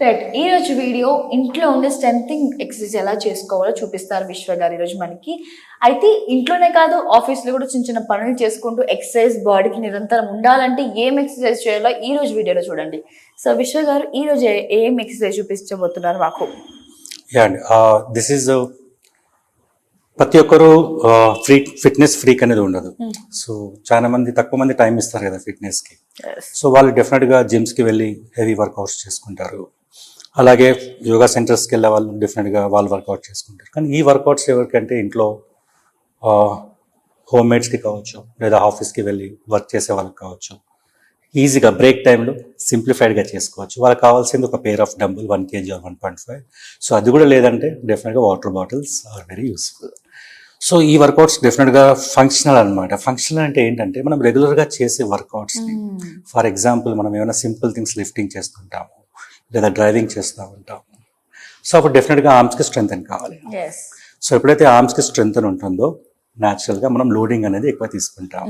Right ఈ రోజు video ఇంట్లో ఉండే స్ట్రెంథింగ్ ఎక్సర్సైజ్ ఎలా చేసుకోవాలో చూపిస్తారు విశ్వ గారు ఈరోజు మనకి. అయితే ఇంట్లోనే కాదు ఆఫీస్లో కూడా చిన్న చిన్న పనులు చేసుకుంటూ ఎక్సర్సైజ్ బాడీకి నిరంతరం ఉండాలంటే ఏం ఎక్సర్సైజ్ చేయాలో ఈ రోజు వీడియోలో చూడండి. సో విశ్వ గారు ఈ రోజు ఏ- ఎక్సర్సైజ్ చూపించబోతున్నారు మాకు? యా అండి దిస్ ఈజ్ ప్రతి ఒక్కరు ఫ్రీ ఫిట్నెస్ ఫ్రీక్ అనేది ఉండదు. సో చాలా మంది తక్కువ మంది టైం ఇస్తారు కదా ఫిట్నెస్కి సో వాళ్ళు డెఫినెట్గా జిమ్స్కి వెళ్ళి హెవీ వర్కౌట్స్ చేసుకుంటారు. అలాగే యోగా సెంటర్స్కి వెళ్ళే వాళ్ళు డెఫినెట్గా వాళ్ళు వర్కౌట్ చేసుకుంటారు. కానీ ఈ వర్కౌట్స్ ఎవరికంటే ఇంట్లో హోమ్ మేడ్స్కి కావచ్చు లేదా ఆఫీస్కి వెళ్ళి వర్క్ చేసే వాళ్ళకి కావచ్చు ఈజీగా బ్రేక్ టైంలో సింప్లిఫైడ్గా చేసుకోవచ్చు. వాళ్ళకి కావాల్సింది ఒక pair of dumbbell one kg or one point five so అది కూడా లేదంటే డెఫినెట్గా water bottles are very useful so ఈ వర్కౌట్స్ డెఫినెట్గా ఫంక్షనల్ అనమాట ఫంక్షనల్ అంటే ఏంటంటే మనం రెగ్యులర్గా చేసే వర్కౌట్స్ ఫర్ ఎగ్జాంపుల్ మనం ఏమైనా సింపుల్ థింగ్స్ లిఫ్టింగ్ చేస్తుంటాము లేదా డ్రైవింగ్ చేస్తూ ఉంటాము సో అప్పుడు డెఫినెట్గా ఆర్మ్స్కి స్ట్రెంత్ అని కావాలి. సో ఎప్పుడైతే ఆర్మ్స్కి స్ట్రెంత్ అని ఉంటుందో న్యాచురల్గా మనం లోడింగ్ అనేది ఎక్కువ తీసుకుంటాం.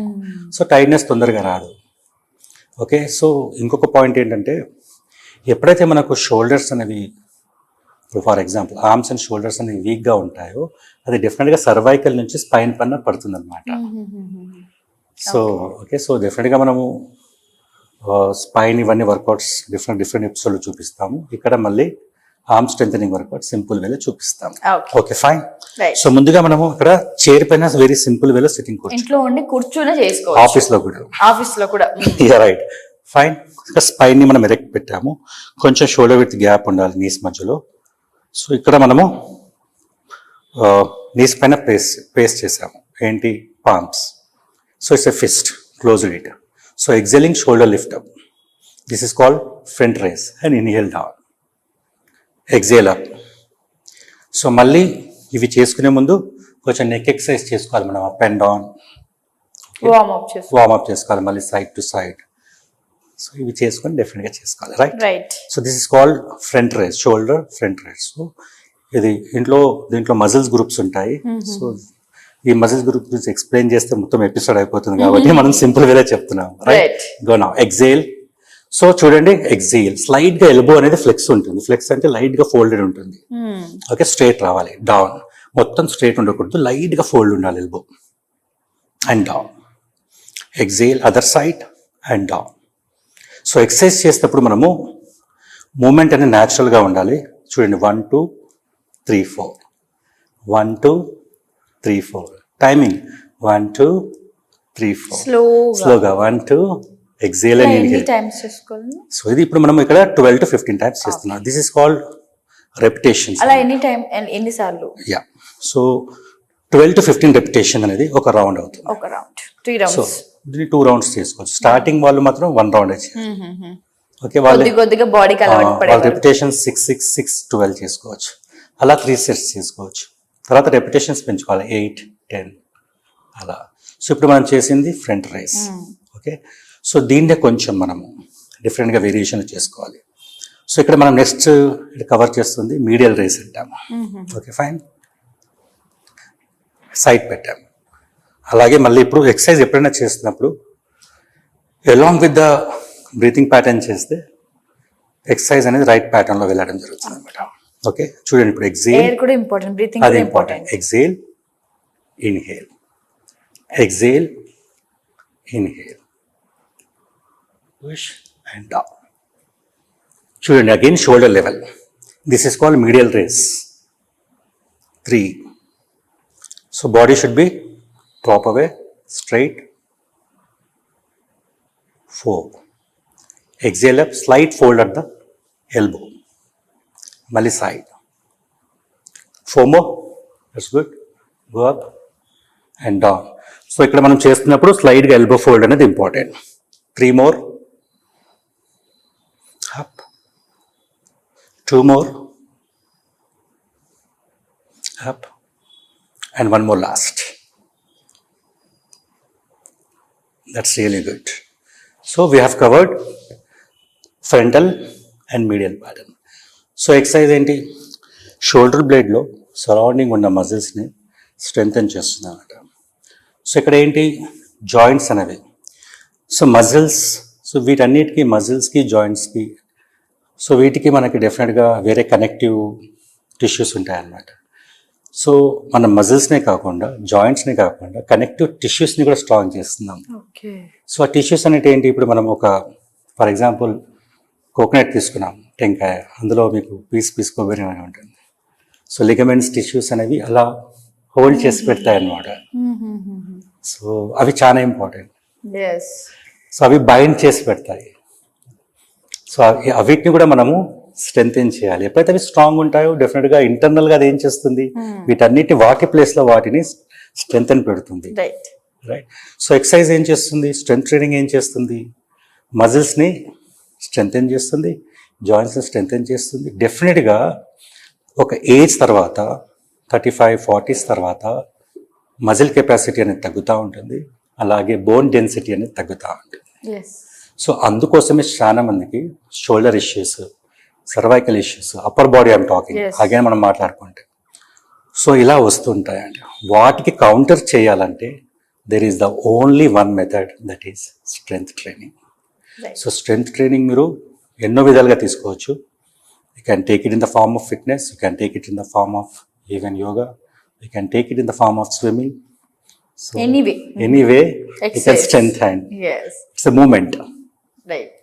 సో టైట్నెస్ తొందరగా రాదు. ఓకే? సో ఇంకొక పాయింట్ ఏంటంటే ఎప్పుడైతే మనకు షోల్డర్స్ అనేవి for example arms and shoulders అనేవి వీక్గా ఉంటాయో అది డెఫినెట్గా సర్వైకల్ నుంచి స్పైన్ పైన పడుతుంది అనమాట సో ఓకే? సో డెఫినెట్గా మనము స్పైన్ ఇవన్నీ వర్కౌట్స్ డిఫరెంట్ డిఫరెంట్ ఎపిసోడ్లు చూపిస్తాము. ఇక్కడ మళ్ళీ ఆర్మ్ స్ట్రెంథనింగ్ వర్కౌట్ సింపుల్ వేలో చూపిస్తాము. ఓకే ఫైన్ సో ముందుగా మనము ఇక్కడ చైర్ పైన వెరీ సింపుల్ వేలో సిట్టింగ్ కూర్చో ఇంట్లో ఉండి కూర్చునే చేసుకోవచ్చు. ఆఫీస్లో కూడా. ఆఫీస్లో కూడా. రైట్ ఫైన్ స్పైన్ని మనం ఎరెక్ట్ పెట్టాము. కొంచెం షోల్డర్ విత్ గ్యాప్ ఉండాలి నీస్ మధ్యలో. సో ఇక్కడ మనము నీస్ పైన ప్లేస్ ప్లేస్ చేసాము. ఏంటి? Palms so it's a fist close it so exhaling shoulder up this is called front raise and inhale down exhale up so మళ్ళీ ఇవి చేసుకునే ముందు కొంచెం నెక్ ఎక్సర్సైజ్ చేసుకోవాలి మనం up and down warm up చేసుకో వార్మ్ చేసుకోవాలి మళ్ళీ సైడ్ టు సైడ్ సో ఇవి చేసుకొని డెఫినెట్గా చేసుకోవాలి right right so this is called front raise shoulder front raise so ఇది ఇంట్లో దీంట్లో మజిల్స్ గ్రూప్స్ ఉంటాయి. సో ఈ మజిల్స్ గ్రూప్ గురించి ఎక్స్ప్లెయిన్ చేస్తే మొత్తం ఎపిసోడ్ అయిపోతుంది కాబట్టి మనం సింపుల్ వేరే చెప్తున్నాం. రైట్. గో నా ఎగ్జేల్ సో చూడండి ఎగ్జేల్ స్లైట్గా ఎల్బో అనేది ఫ్లెక్స్ ఉంటుంది. ఫ్లెక్స్ అంటే లైట్గా ఫోల్డెడ్ ఉంటుంది ఓకే స్ట్రైట్ రావాలి. డౌన్ మొత్తం స్ట్రైట్ ఉండకూడదు. లైట్గా ఫోల్డ్ ఉండాలి elbow and down exhale other side and down so exercise చేసేటప్పుడు మనము మూమెంట్ అనేది న్యాచురల్గా ఉండాలి. చూడండి one two three four one two three four timing one two three four స్లోగా స్లోగా వన్ టూ చేసుకోవాలి సో ఇది ఇప్పుడు మనం ఇక్కడ ట్వెల్వ్ టు ఫిఫ్టీన్ టైమ్స్ చేస్తున్నాం. దిస్ ఇస్ కాల్డ్ రెపిటేషన్స్ అలా టైం ఎన్నిసార్లు? Yeah so twelve to fifteen repetition అనేది ఒక రౌండ్ అవుతుంది. ఒక రౌండ్. త్రీ సో రౌండ్స్ దీన్ని టూ రౌండ్స్ చేసుకోవచ్చు. స్టార్టింగ్ వాళ్ళు మాత్రం వన్ రౌండ్ ఓకే వాళ్ళు కొద్ది కొద్దిగా వాళ్ళ repetition six six six twelve చేసుకోవచ్చు. అలా త్రీ సెట్స్ చేసుకోవచ్చు. తర్వాత రెపిటేషన్స్ పెంచుకోవాలి. ఎయిట్ టెన్ అలా. సో ఇప్పుడు మనం చేసింది ఫ్రంట్ రైస్ ఓకే సో దీన్నే కొంచెం మనము డిఫరెంట్గా వేరియేషన్ చేసుకోవాలి. సో ఇక్కడ మనం నెక్స్ట్ కవర్ చేస్తుంది మీడియల్ రేస్ అంటాము. ఓకే ఫైన్ సైడ్ పెట్టాము. అలాగే మళ్ళీ ఇప్పుడు ఎక్సర్సైజ్ ఎప్పుడైనా చేస్తున్నప్పుడు along with the breathing pattern చేస్తే ఎక్సర్సైజ్ అనేది రైట్ ప్యాటర్న్లో వెళ్ళడం జరుగుతుంది అనమాట ఓకే చూడండి ఇప్పుడు ఎగ్జేల్ ఎయిర్ కూడా ఇంపార్టెంట్ బ్రీతింగ్ అది important exhale inhale exhale inhale push and down చూడండి again shoulder level this is called medial raise three so body should be drop away straight four exhale up slight fold at the elbow మళ్ళీ side four more good go up and down so ఇక్కడ మనం చేస్తున్నప్పుడు స్లైడ్గా elbow fold అనేది important three more up two more up and one more last that's really good so we have covered frontal and medial pattern so exercise ఏంటి? Shoulder బ్లేడ్లో surrounding ఉన్న మజిల్స్ని strengthen చేస్తుంది అనమాట సో ఇక్కడ ఏంటి? జాయింట్స్ అనేవి. సో మజిల్స్ సో వీటన్నిటికీ మజిల్స్కి జాయింట్స్కి సో వీటికి మనకి డెఫినెట్గా వేరే కనెక్టివ్ టిష్యూస్ ఉంటాయన్నమాట. సో మన మజిల్స్నే కాకుండా జాయింట్స్నే కాకుండా కనెక్టివ్ టిష్యూస్ని కూడా స్ట్రాంగ్ చేస్తున్నాం. సో ఆ టిష్యూస్ అనేవి ఏంటి? ఇప్పుడు మనం ఒక ఫర్ ఎగ్జాంపుల్ కోకోనట్ తీసుకున్నాం. టెంకాయ అందులో మీకు పీస్ పీస్ కొబ్బరి ఉంటుంది. సో లిగమెంట్స్ టిష్యూస్ అనేవి అలా హోల్డ్ చేసి పెడతాయి అన్నమాట సో అవి చాలా ఇంపార్టెంట్. సో అవి బైండ్ చేసి పెడతాయి. సో అవి అవిటిని కూడా మనము స్ట్రెంగ్ చేయాలి. ఎప్పుడైతే అవి స్ట్రాంగ్ ఉంటాయో డెఫినెట్గా ఇంటర్నల్గా అది ఏం చేస్తుంది? వీటన్నిటి వాటి ప్లేస్లో వాటిని స్ట్రెంగ్ పెడుతుంది. రైట్ సో ఎక్సర్సైజ్ ఏం చేస్తుంది? స్ట్రెంత్ ట్రైనింగ్ ఏం చేస్తుంది? మజిల్స్ని స్ట్రెంగ్తెన్ చేస్తుంది. జాయింట్స్ని స్ట్రెంగ్తెన్ చేస్తుంది. డెఫినెట్గా ఒక ఏజ్ తర్వాత థర్టీ ఫైవ్ ఫార్టీస్ తర్వాత మజిల్ కెపాసిటీ అనేది తగ్గుతూ ఉంటుంది. అలాగే బోన్ డెన్సిటీ అనేది తగ్గుతూ ఉంటుంది. సో అందుకోసమే చాలా మందికి shoulder issues cervical issues upper body I'm talking. Again మనం మాట్లాడుకుంటే. సో ఇలా వస్తుంటాయండి. వాటికి కౌంటర్ చేయాలంటే there is the only one method that is strength training so strength training మీరు ఎన్నో విధాలుగా తీసుకోవచ్చు. You can take it in the form of fitness you can take it in the form of even yoga you can take it in the form of swimming so anyway anyway Exercise. Strength and it's a movement right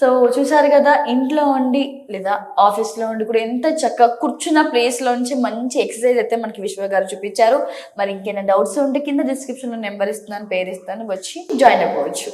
so చూసారు కదా ఇంట్లో ఉండి లేదా ఆఫీస్లో ఉండి కూడా ఎంత చక్కగా కూర్చున్న ప్లేస్లో నుంచి మంచి ఎక్సర్సైజ్ అయితే మనకి విశ్వ గారు చూపించారు. మరి ఇంకేమైనా డౌట్స్ ఉంటే కింద డిస్క్రిప్షన్లో నెంబర్ ఇస్తున్నాను పేరు ఇస్తాను వచ్చి జాయిన్ అవ్వచ్చు.